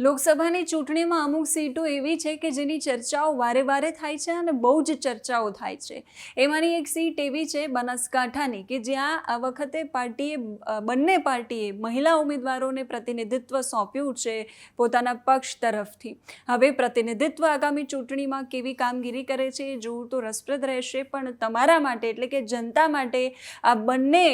લોકસભાની ચૂંટણીમાં અમુક સીટો એવી છે કે જેની ચર્ચાઓ વારે વારે થાય છે અને બહુ જ ચર્ચાઓ થાય છે. એમાંની એક સીટ એવી છે બનાસકાંઠાની કે જ્યાં આ વખતે પાર્ટીએ બંને પાર્ટીએ મહિલા ઉમેદવારોને પ્રતિનિધિત્વ સોંપ્યું છે પોતાના પક્ષ તરફથી. હવે પ્રતિનિધિત્વ આગામી ચૂંટણીમાં કેવી કામગીરી કરે છે એ જોવું તો રસપ્રદ રહેશે, પણ તમારા માટે એટલે કે જનતા માટે આ બંને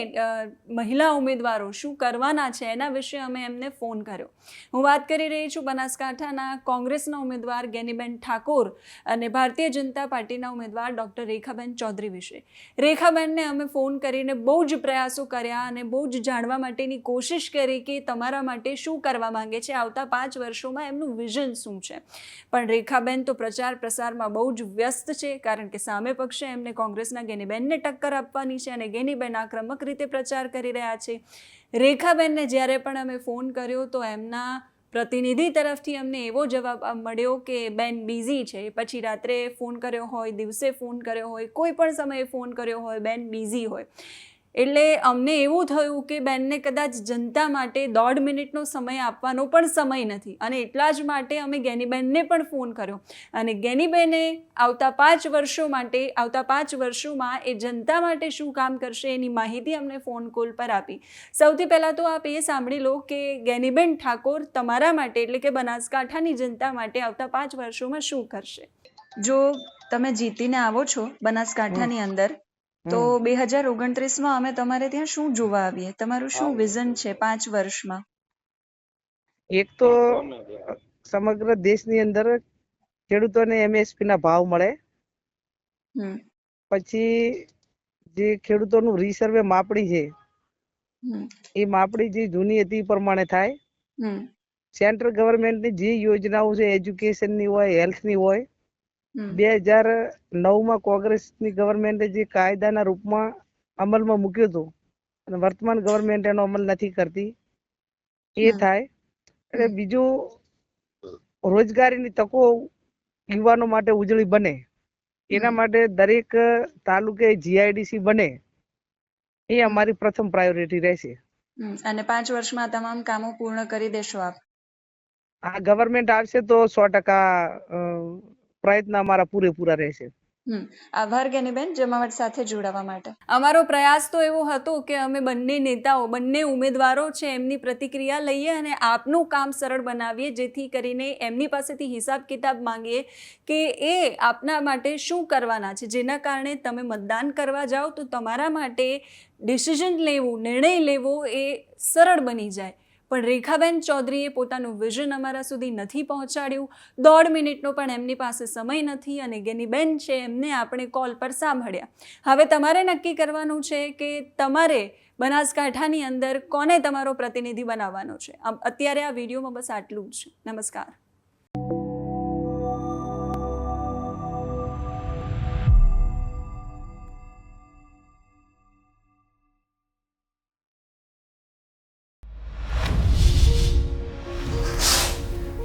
મહિલા ઉમેદવારો શું કરવાના છે એના વિશે અમે એમને ફોન કર્યો. હું વાત કરી રહી છું બનાસકાંઠાના કોંગ્રેસના ઉમેદવાર ગેનીબેન ઠાકોર અને ભારતીય જનતા પાર્ટીના ઉમેદવાર ડૉક્ટર રેખાબેન ચૌધરી વિશે. રેખાબેનને અમે ફોન કરીને બહુ જ પ્રયાસો કર્યા અને બહુ જ જાણવા માટેની કોશિશ કરી કે તમારા માટે શું કરવા માંગે છે આવતા પાંચ વર્ષોમાં એમનું વિઝન શું છે. પણ રેખાબેન તો પ્રચાર પ્રસારમાં બહુ જ વ્યસ્ત છે કારણ કે સામે પક્ષે એમને કોંગ્રેસના ગેનીબેનને ટક્કર આપવાની છે અને ગેનીબેન આક્રમક રીતે પ્રચાર કરી રહ્યા છે. રેખાબેનને જ્યારે પણ અમે ફોન કર્યો તો એમના પ્રતિનિધિ તરફથી અમને એવો જવાબ મળ્યો કે, બેન, બિઝી છે. પછી રાત્રે ફોન કર્યો હોય, દિવસે ફોન કર્યો હોય, કોઈ પણ સમયે ફોન કર્યો હોય, બેન, બિઝી હોય. એટલે અમને એવું થયું કે બેનને કદાચ જનતા માટે દોઢ મિનિટનો સમય આપવાનો પણ સમય નથી. અને એટલા જ માટે અમે ગેનીબેનને પણ ફોન કર્યો. અને ગેનીબેને આવતા પાંચ વર્ષો માટે આવતા પાંચ વર્ષોમાં એ જનતા માટે શું કામ કરશે એની માહિતી અમને ફોન કોલ પર આપી. સૌથી પહેલાં તો આપ એ સાંભળી લો કે ગેનીબેન ઠાકોર તમારા માટે એટલે કે બનાસકાંઠાની જનતા માટે આવતા પાંચ વર્ષોમાં શું કરશે? જો તમે જીતીને આવો છો બનાસકાંઠાની અંદર તો બે હજાર ઓગણત્રીસમાં અમે તમારે ત્યાં શું જોવા આવીએ? તમારું શું વિઝન છે પાંચ વર્ષમાં? એક તો સમગ્ર દેશની અંદર ખેડૂતોને એમએસપી ના ભાવ મળે. હમ. પછી જે ખેડૂતોનું રીસર્વે માપણી છે એ માપણી જે જૂની હતી એ પ્રમાણે થાય. હમ. સેન્ટ્રલ ગવર્મેન્ટની જે યોજનાઓ છે એજ્યુકેશનની હોય હેલ્થની હોય બે હજાર નવમાં કોંગ્રેસની ગવર્મેન્ટે જે કાયદાના રૂપમાં અમલમાં મૂક્યું હતું અને વર્તમાન ગવર્મેન્ટ એનો અમલ નથી કરતી એ થાય. એટલે બીજું રોજગારીની તકો યુવાનો માટે ઉજળી બને. એના માટે દરેક તાલુકે જીઆઈડીસી બને. એ અમારી પ્રથમ પ્રાયોરિટી રહેશે. અને પાંચ વર્ષમાં તમામ કામો પૂર્ણ કરી દેશો આપ. આ ગવર્મેન્ટ આવશે તો સો ટકા પ્રયત્ન અમારા પૂરેપૂરા રહેશે. આભાર ગેનીબેન, જમાવટ સાથે જોડાવા માટે. અમારો પ્રયાસ તો એવો હતો કે અમે બંને નેતાઓ, બંને ઉમેદવારો છે, એમની પ્રતિક્રિયા લઈએ અને આપનું કામ સરળ બનાવીએ, જેથી કરીને એમની પાસેથી હિસાબ કિતાબ માંગીએ કે એ આપના માટે શું કરવાના છે. જેના કારણે તમે મતદાન કરવા જાઓ તો તમારા માટે ડિસિઝન લેવું, નિર્ણય લેવો એ સરળ બની જાય. પણ રેખાબેન ચૌધરીએ પોતાનું વિઝન અમારા સુધી નથી પહોંચાડ્યું. દોઢ મિનિટનો પણ એમની પાસે સમય નથી અને ગેનીબેન છે એમને આપણે કોલ પર સાંભળ્યા. હવે તમારે નક્કી કરવાનું છે કે તમારે બનાસકાંઠાની અંદર કોને તમારો પ્રતિનિધિ બનાવવાનો છે? અત્યારે આ વિડીયોમાં બસ આટલું જ. નમસ્કાર.